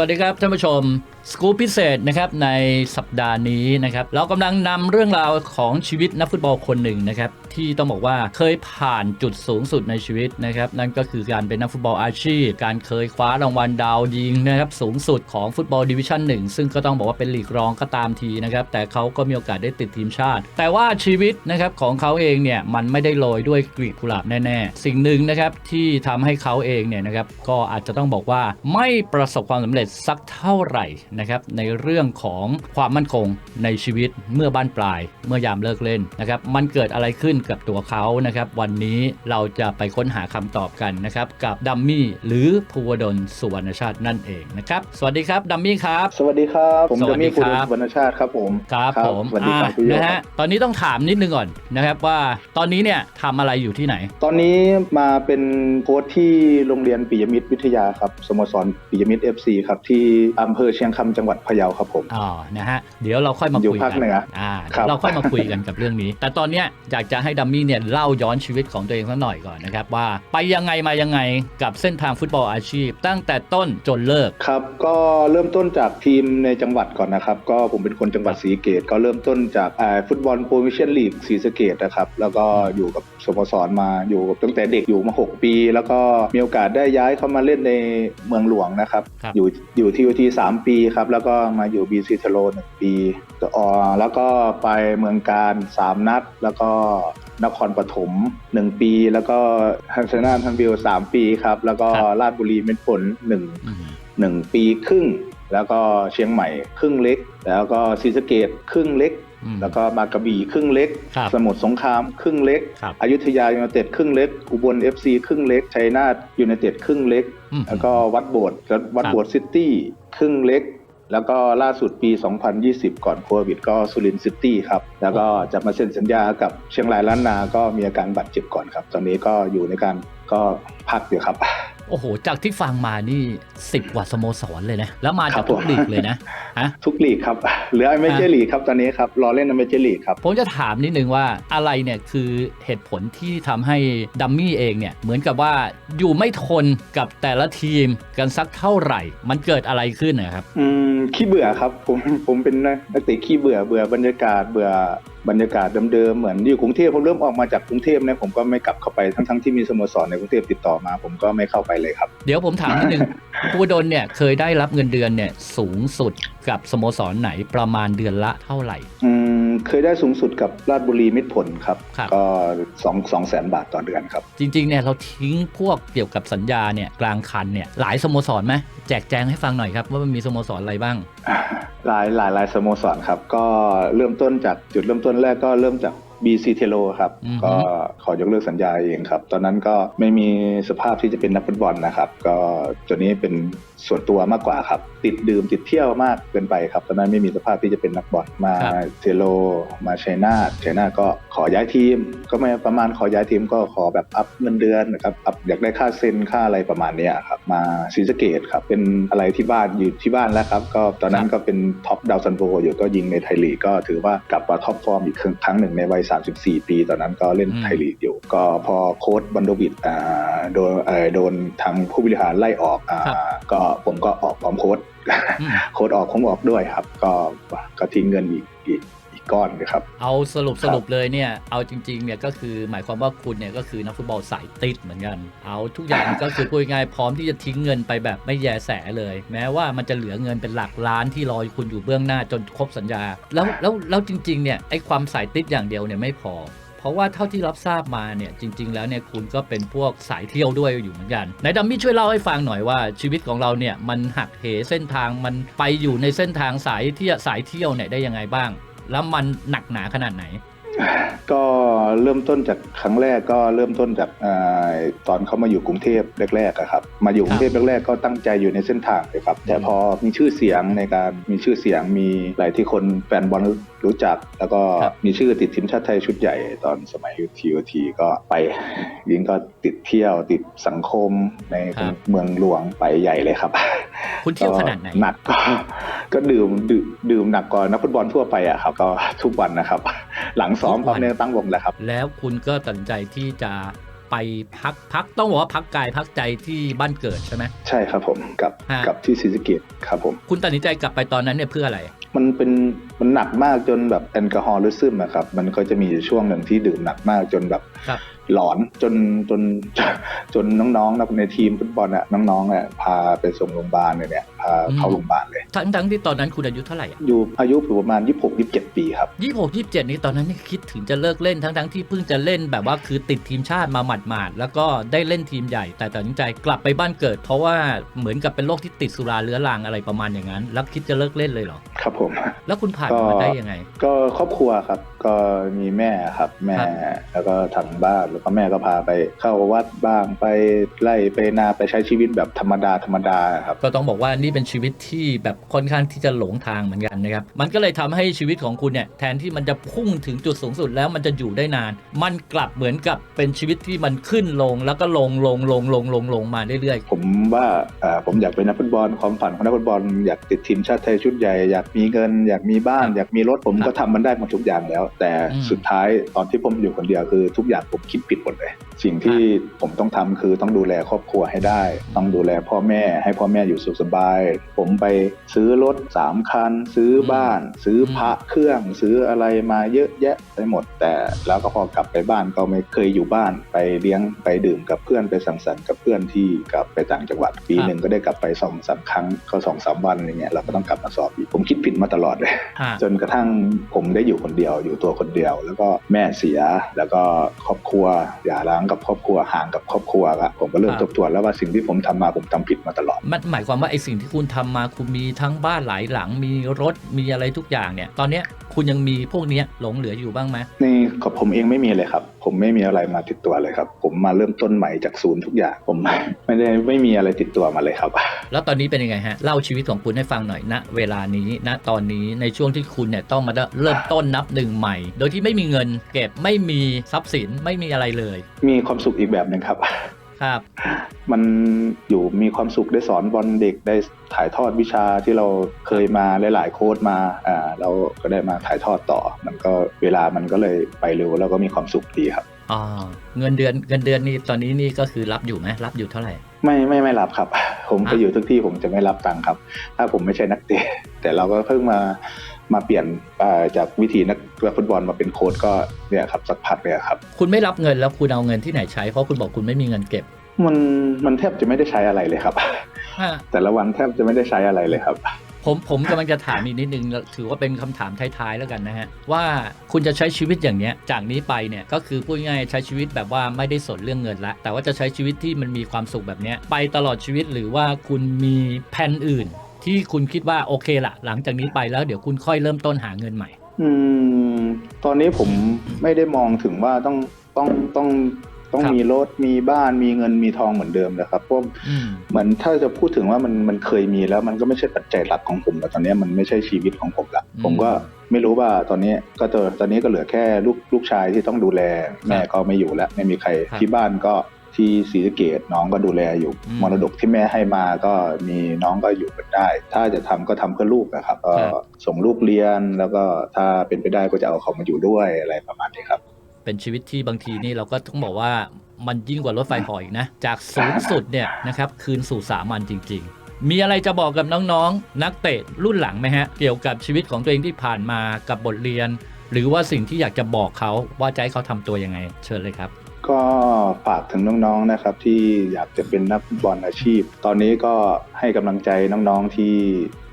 วัสดีครับท่านผู้ชมสกู๊ปพิเศษนะครับในสัปดาห์นี้นะครับเรากำลังนำเรื่องราวของชีวิตนักฟุตบอลคนหนึ่งนะครับที่ต้องบอกว่าเคยผ่านจุดสูงสุดในชีวิตนะครับนั่นก็คือการเป็นนักฟุตบอลอาชีพ การเคยคว้ารางวัลดาวยิงนะครับสูงสุดของฟุตบอลดิวิชั่นหนึ่งซึ่งก็ต้องบอกว่าเป็นลีกรองก็ตามทีนะครับแต่เขาก็มีโอกาสได้ติดทีมชาติ แต่ว่าชีวิตนะครับของเขาเองเนี่ยมันไม่ได้โรยด้วยกลีบกุหลาบแน่ๆ สิ่งหนึ่งนะครับที่ทำให้เขาเองเนี่ยนะครับก็อาจจะต้องบอกว่าไม่ประสบความสำเร็จสักเท่าไหร่นะครับในเรื่องของความมั่นคงในชีวิตเมื่อบ้านปลาย เมื่อยามเลิกเล่นนะครับมันเกิดอะไรขึ้นกับตัวเขานะครับวันนี้เราจะไปค้นหาคำตอบกันนะครับกับดัมมี่หรือภูวดลสุวรรณชาตินั่นเองนะครับสวัสดีครับดัมมี่ครับ สวัสดีครับผมสวัจะสดีมีคุณครับวรรณชาติครับผมครับผมสวัสดีครับอะพี่โยนะฮะตอนนี้ต้องถามนิดนึงก่อนนะครับว่าตอนนี้เนี่ยทำอะไรอยู่ที่ไหน ตอนนี้มาเป็นโค้ชที่โรงเรียนปิยมิตรวิทยาครับสโมสรปิยมิตร FC ครับที่อำเภอเชียงคำจังหวัดพะเยาครับผมอ๋อนะฮะเดี๋ยวเราค่อยมาอยู่คุยภาคกัเหนืออ่าครับเราค่อยมาคุยกันกับเรื่องนี้ แต่ตอนเนี้ยอยากจะให้ดัมมี่เนี่ยเล่าย้อนชีวิตของตัวเองสักหน่อยก่อนนะครับว่าไปยังไงมายังไงกับเส้นทางฟุตบอลอาชีพ ตั้งแต่ต้นจนเลิกครับก็เริ่มต้นจากทีมในจังหวัดก่อนนะครับ ก็ผมเป็นคนจังหวัดศรีสะเกตก็เริ่มต้นจากอ่าฟุตบอลโปรวิเชียนลีกศรีสะเกตนะครับแล้วก็อยู่กับ สโมสรมาอยู่ตั้งแต่เด็กอยู่มา 6 ปี แล้วก็มีโอกาสได้ย้ายเข้ามาเล่นในเมืองหลวงนะครับครับอยู่อยู่ที่ทีสามปีครับ แล้วก็มาอยู่บีซีเทโลหนึ่งปีอ๋อแล้วก็ไปเมืองการสามนัด แล้วก็นครปฐมหนึ่งปี แล้วก็ฮันเซนาทันบิลสามปีครับ แล้วก็ครับราชบุรีเม็ดผลหนึ่งอืมหนึ่งปีครึ่ง แล้วก็เชียงใหม่ครึ่งเล็ก แล้วก็ศรีสะเกดครึ่งเล็กอืม แล้วก็มากระบี่ครึ่งเล็กครับสมุทรสงครามครึ่งเล็กครับอยุธยายูไนเต็ดครึ่งเล็ก อุบลเอฟซีครึ่งเล็ก ชัยนาทยูไนเต็ดครึ่งเล็กอืมแล้วก็วัดโบสถ์วัดครับโบสถ์ซิตี้ครึ่งเล็ก แล้วก็ล่าสุดปี 2020 ก่อนโควิด ก็สุรินทร์ซิตี้ครับ แล้วก็จะมาเซ็นสัญญากับเชียงรายล้านนา ก็มีอาการบาดเจ็บก่อนครับ ตอนนี้ก็อยู่ในการก็พักอยู่ครับ โอ้โห จากที่ฟังมานี่สิบกว่าสโมสรเลยนะ แล้วมาครัจากบทุกผมลีกเลยนะฮะทุกลีกครับเหลือไม่ใช่ลีกครับตอนนี้ครับ รอเล่นไม่ใช่ลีกครับ ผมจะถามนิดนึงว่าอะไรเนี่ยคือเหตุผลที่ทำให้ดัมมี่เองเนี่ย เหมือนกับว่าอยู่ไม่ทนกับแต่ละทีมกันสักเท่าไหร่ มันเกิดอะไรขึ้นนะครับ อืมขี้เบื่อครับผมผมเป็นนักเตะขี้เบื่อเบื่อบรรยากาศเบื่อบรรยากาศเดิมๆเหมือนอยู่กรุงเทพผมเริ่มออกมาจากกรุงเทพเนี่ยผมก็ไม่กลับเข้าไปทั้งๆที่มีสโมสรในกรุงเทพติดต่อมา ผมก็ไม่เข้าไปเลยครับ เดี๋ยวผมถามนิดนึงภูวดลเนี่ยเคยได้รับเงินเดือนเนี่ยสูงสุดกับสโมสรไหนประมาณเดือนละเท่าไหร่ อืมเคยได้สูงสุดกับราชบุรีมิตรผลครับ ครับ ก็สองสองแสนบาทต่อเดือนครับ จริงๆเนี่ยเราทิ้งพวกเกี่ยวกับสัญญาเนี่ยกลางคันเนี่ยหลายสโมสรไหมแจกแจงให้ฟังหน่อยครับว่ามันมีสโมสรอะไรบ้าง หลายหลายหลายสโมสรครับ ก็เริ่มต้นจากจุดเริ่มต้นแรกก็เริ่มจาก BC t e l o ครับอือฮึ ก็ขอยกเลิกสัญญาเองครับ ตอนนั้นก็ไม่มีสภาพที่จะเป็นนักฟุตบอลนะครับ ก็ตัวนี้เป็นส่วนตัวมากกว่าครับ ติดดื่มติดเที่ยวมากเกินไปครับ ตอนนั้นไม่มีสภาพที่จะเป็นนักบอลมาเทโล มาชัยนาทชัยนาทก็ขอย้ายทีม ก็ไม่ประมาณขอย้ายทีมก็ขอแบบอัพเงินเดือนนะครับอัพอยากได้ค่าเซ็นค่าอะไรประมาณเนี้ยครับมาศรีสะเกดครับเป็นอะไรที่บ้านอยู่ที่บ้านแล้วครับก็ตอนนั้นก็เป็นท็อปดาวซันโวอยู่ก็ยิงในไทยลีกก็ถือว่ากลับมาท็อปฟอร์มอีกครั้งครั้งหนึ่งในวัย34 ปี ตอนนั้นก็เล่นไทยลีกอยู่ ก็พอโค้ดบันโดวิดอ่าโดนเอ่อโดนทางผู้บริหารไล่ออกอ่าครับก็ผมก็ออกพร้อมโค้ดอืมโค้ดออกผมออกด้วยครับ ก็ก็ทิ้งเงินอีกอี ก้อนนะครับ เอาสรุปสรุปเลยเนี่ย เอาจริงๆเนี่ยก็คือหมายความว่าคุณเนี่ยก็คือนักฟุตบอลสายติดเหมือนกัน เอาทุกอย่างก็คือพูดง่ายพร้อมที่จะทิ้งเงินไปแบบไม่แยแสเลย แม้ว่ามันจะเหลือเงินเป็นหลักล้านที่รอคุณอยู่เบื้องหน้าจนครบสัญญา แล้วแล้วแล้วจริงๆเนี่ยไอ้ความสายติดอย่างเดียวเนี่ยไม่พอเพราะว่าเท่าที่รับทราบมาเนี่ยจริง ๆ แล้วเนี่ยคุณก็เป็นพวกสายเที่ยวด้วยอยู่เหมือนกันไหนดัมมี่ช่วยเล่าให้ฟังหน่อยว่าชีวิตของเราเนี่ยมันหักเหเส้นทางมันไปอยู่ในเส้นทางสายที่สายเที่ยวเนี่ยได้ยังไงบ้าง แล้วมันหนักหนาขนาดไหน ก็เริ่มต้นจากครั้งแรกก็เริ่มต้นจากอาตอนเขามาอยู่กรุงเทพแรกๆอะครับ มาอยู่กรุงเทพแรกๆก็ตั้งใจอยู่ในเส้นทางเลยครับ แต่พอมีชื่อเสียงในการมีชื่อเสียงมีหลายที่คนแฟนบอลรู้จัก แล้วก็ครับมีชื่อติดทีมชาติไทยชุดใหญ่ตอนสมัยทีโอทีก็ไปยิงก็ติดเที่ยวติดสังคมในเมืองหลวงไปใหญ่เลยครับ คุณเที่ยวขนาดไหนหนักก็ก็ดื่มดื่มดื่มหนักกว่านักฟุตบอลทั่วไปอะครับก็ทุกวันนะครับ หลังซ้อมทุกปั๊วับนเนี่ยตั้งวงแล้วครับ แล้วคุณก็ตัดสินใจที่จะไปพักพักต้องบอกว่าพักกายพักใจที่บ้านเกิดใช่ไหมใช่ครับผมกับฮะกับที่ศรีสะเกดครับผม คุณตัดสินใจกลับไปตอนนั้นเนี่ยเพื่ออะไร มันเป็นมันหนักมากจนแบบแอลกอฮอล์หรือซึมอะครับ มันก็จะมีอยู่ช่วงหนึ่งที่ดื่มหนักมากจนแบบครับหลอนจนจนจนน้องๆนะในทีมฟุตบอลอะน้องๆอะพาไปส่งโรงพยาบาลเลยเนี่ย พาเข้าโรงพยาบาลเลย ทั้งทั้งที่ตอนนั้นคุณอายุเท่าไหร่อะอยู่อายุอยู่ประมาณ 26 27 ปีครับ ยี่หกยี่เจ็ดนี้ตอนนั้นนี่คิดถึงจะเลิกเล่นทั้งทั้งที่เพิ่งจะเล่นแบบว่าคือติดทีมชาติมาหมาดๆแล้วก็ได้เล่นทีมใหญ่ แต่ตัดสินใจกลับไปบ้านเกิด เพราะว่าเหมือนกับเป็นโรคที่ติดสุราเรื้อรังอะไรประมาณอย่างนั้น แล้วคิดจะเลิกเล่นเลยเหรอ ครับผม แล้วคุณผ่านก็มาได้ยังไง ก็ครอบครัวครับ ก็มีแม่ครับ แม่ครับแล้วก็ทางบ้านแล้วก็แม่ก็พาไปเข้าวัดบ้างไปไล่ไปนาไปใช้ชีวิตแบบธรรมดาธรรมดาครับ ก็ต้องบอกว่านี่เป็นชีวิตที่แบบค่อนข้างที่จะหลงทางเหมือนกันนะครับ มันก็เลยทำให้ชีวิตของคุณเนี่ยแทนที่มันจะพุ่งถึงจุดสูงสุดแล้วมันจะอยู่ได้นาน มันกลับเหมือนกับเป็นชีวิตที่มันขึ้นลงแล้วก็ลงลงลงลงลงลงมาเรื่อยผมว่าเอ่อผมอยากเป็นนักฟุตบอลความฝันของนักฟุตบอลอยากติดทีมชาติไทยชุดใหญ่อยากมีเงิน อยากมีบ้าน อยากมีรถผมก็ทำมันได้หมดทุกอย่างแล้ว แต่สุดท้ายตอนที่ผมอยู่คนเดียวคือทุกอย่างผมคิดผิดหมดเลย สิ่งที่ผมต้องทำคือต้องดูแลครอบครัวให้ได้ ต้องดูแลพ่อแม่ให้พ่อแม่อยู่สุขสบายผมไปซื้อรถสามคัน ซื้อบ้าน ซื้อพระเครื่อง ซื้ออะไรมาเยอะแยะไปหมด แต่แล้วก็พอกลับไปบ้านก็ไม่เคยอยู่บ้านไปเลี้ยงไปดื่มกับเพื่อนไปสังสรรค์กับเพื่อนที่กลับไปต่างจังหวัดปีหนึ่งก็ได้กลับไปสองสามครั้งก็สองสามวันอย่างเงี้ยเราก็ต้องกลับมาสอบอีกผมคิดผิดมาตลอดเลยๆอ่าจนกระทั่งผมได้อยู่คนเดียวอยู่ตัวคนเดียว แล้วก็แม่เสียแล้วก็ครอบครัวอย่าร้างกับครอบครัวห่างกับครอบครัวอะผมก็เริ่มครับทบทวนแล้วว่าสิ่งที่ผมทำมาผมทำผิดมาตลอดมันหมายความว่าไอ้สิ่งที่คุณทำมาคุณมีทั้งบ้านหลายหลัง มีรถมีอะไรทุกอย่างเนี่ย ตอนเนี้ยคุณยังมีพวกเนี้ยหลงเหลืออยู่บ้างไหมนี่กับผมเองไม่มีเลยครับ ผมไม่มีอะไรมาติดตัวเลยครับ ผมมาเริ่มต้นใหม่จากศูนย์ทุกอย่างผมไม่ได้ไม่มีอะไรติดตัวมาเลยครับ แล้วตอนนี้เป็นยังไงฮะเล่าชีวิตของคุณให้ฟังหน่อยณเวลานี้ณตอนนี้ในช่วงที่คุณเนี่ยต้องมาเริ่มต้นนับหนึ่งใหม่ โดยที่ไม่มีเงิน เก็บไม่มีทรัพย์สินไม่มีอะไรเลย มีความสุขอีกแบบหนึ่งครับ ครับ มันอยู่มีความสุขได้สอนบอลเด็กได้ถ่ายทอดวิชาที่เราเคยมาหลายๆโค้ดมาอ่าเราก็ได้มาถ่ายทอดต่อ มันก็เวลามันก็เลยไปเร็วแล้วก็มีความสุขดีครับอ่าเงินเดือนเงินเดือนนี่ตอนนี้นี่ก็คือรับอยู่ไหมรับอยู่เท่าไหร่ ไม่ไม่ไม่รับครับ ผมไปอะอยู่ทุกที่ผมจะไม่รับตังค์ครับ ถ้าผมไม่ใช่นักเตะแต่เราก็เพิ่งมา มาเปลี่ยนอ่าจากวิธีนักฟุตบอลมาเป็นโค้ดก็เนี่ยครับสักพักเนี่ยครับคุณไม่รับเงินแล้วคุณเอาเงินที่ไหนใช้เพราะคุณบอกคุณไม่มีเงินเก็บ มันมันแทบจะไม่ได้ใช้อะไรเลยครับอ่าแต่ละวันแทบจะไม่ได้ใช้อะไรเลยครับ ผมผมกำลังจะถามอีกนิดนึงถือว่าเป็นคำถามท้ายๆแล้วกันนะฮะว่าคุณจะใช้ชีวิตอย่างเนี้ยจากนี้ไปเนี่ยก็คือพูดง่ายๆใช้ชีวิตแบบว่าไม่ได้สนเรื่องเงินละแต่ว่าจะใช้ชีวิตที่มันมีความสุขแบบเนี้ยไปตลอดชีวิตหรือว่าคุณมีแผนอื่น ที่คุณคิดว่าโอเคละหลังจากนี้ไปแล้วเดี๋ยวคุณค่อยเริ่มต้นหาเงินใหม่ อืม ตอนนี้ผมไม่ได้มองถึงว่าต้องต้องต้องต้องครับมีรถมีบ้านมีเงินมีทองเหมือนเดิมนะครับเพราะอืมเหมือนถ้าจะพูดถึงว่ามันมันเคยมีแล้วมันก็ไม่ใช่ปัจจัยหลักของผมแล้วตอนนี้มันไม่ใช่ชีวิตของผมละอืมผมก็ไม่รู้ว่าตอนนี้ก็เจอตอนนี้ก็เหลือแค่ลูกลูกชายที่ต้องดูแล แม่ก็ไม่อยู่แล้ว ไม่มีใครครับที่บ้านก็ ที่ศรีสะเกดน้องก็ดูแลอยู่อืมมรดกที่แม่ให้มาก็มีน้องก็อยู่กันได้ ถ้าจะทำก็ทำเพื่อลูกนะครับ ก็ครับส่งลูกเรียนแล้วก็ถ้าเป็นไปได้ก็จะเอาเขามาอยู่ด้วยอะไรประมาณนี้ครับ เป็นชีวิตที่บางทีนี่เราก็ต้องบอกว่ามันยิ่งกว่ารถไฟเหออีกนะ จากสูงสุดเนี่ยนะครับคืนสู่สามัญจริง ๆ มีอะไรจะบอกกับน้องๆ นักเตะรุ่นหลังไหมฮะ เกี่ยวกับชีวิตของตัวเองที่ผ่านมากับบทเรียน หรือว่าสิ่งที่อยากจะบอกเขาว่าจะให้เขาทำตัวยังไง เชิญเลยครับ ก็ฝากถึงน้องๆนะครับ ที่อยากจะเป็นนักฟุตบอลอาชีพ ตอนนี้ก็ให้กำลังใจน้องๆที่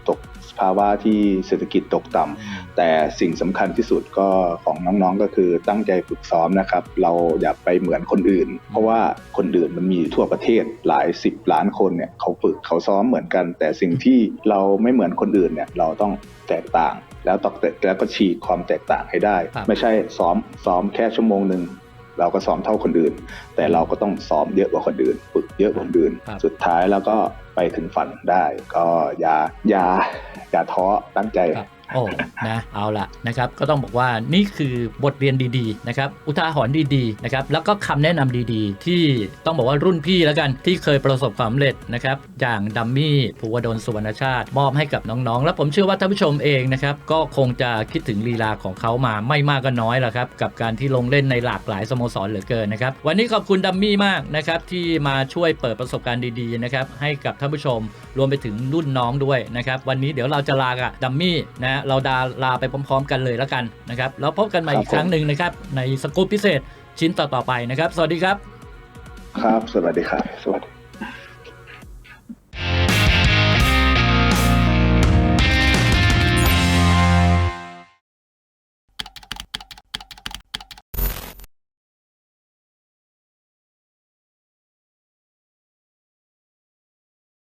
ตกภาวะที่เศรษฐกิจตกต่ำแต่สิ่งสำคัญที่สุดก็ของน้องๆก็คือตั้งใจฝึกซ้อมนะครับ เราอย่าไปเหมือนคนอื่น เพราะว่าคนอื่นมันมีทั่วประเทศหลายสิบล้านคนเนี่ยเขาฝึกเขาซ้อมเหมือนกัน แต่สิ่งที่เราไม่เหมือนคนอื่นเนี่ยเราต้องแตกต่าง แล้วตอกแล้วก็ฉีกความแตกต่างให้ได้ครับไม่ใช่ซ้อมซ้อมแค่ชั่วโมงหนึ่ง เราก็ซ้อมเท่าคนอื่น แต่เราก็ต้องซ้อมเยอะกว่าคนอื่น ฝึกเยอะกว่าคนอื่นครับสุดท้ายแล้วก็ไปถึงฝันได้ ก็อย่าอย่าอย่าท้อตั้งใจ โอ้ นะ เอาละนะครับ ก็ต้องบอกว่านี่คือบทเรียนดีๆ นะครับ อุทาหรณ์ดีๆ นะครับ แล้วก็คำแนะนำดีๆ ที่ต้องบอกว่ารุ่นพี่แล้วกัน ที่เคยประสบความสำเร็จนะครับ อย่างดัมมี่ภูวดลสุวรรณชาติ มอบให้กับน้องๆ แล้วผมเชื่อว่าท่านผู้ชมเองนะครับ ก็คงจะคิดถึงลีลาของเขามาไม่มากก็น้อยแล้วครับ กับการที่ลงเล่นในหลากหลายสโมสรเหลือเกินนะครับ วันนี้ขอบคุณดัมมี่มากนะครับ ที่มาช่วยเปิดประสบการณ์ดีๆ นะครับ ให้กับท่านผู้ชม รวมไปถึงรุ่นน้องด้วยนะครับ วันนี้เดี๋ยวเราจะลากับดัมมี่นะะเราดาลาไปพร้อม ๆ กันเลยแล้วกันนะครับแล้วพบกันใหม่อีกครั้งหนึ่งนะครับ ในสกู๊ปพิเศษชิ้นต่อๆไปนะครับ สวัสดีครับ ครับ สวัสดีครับ สวัสดี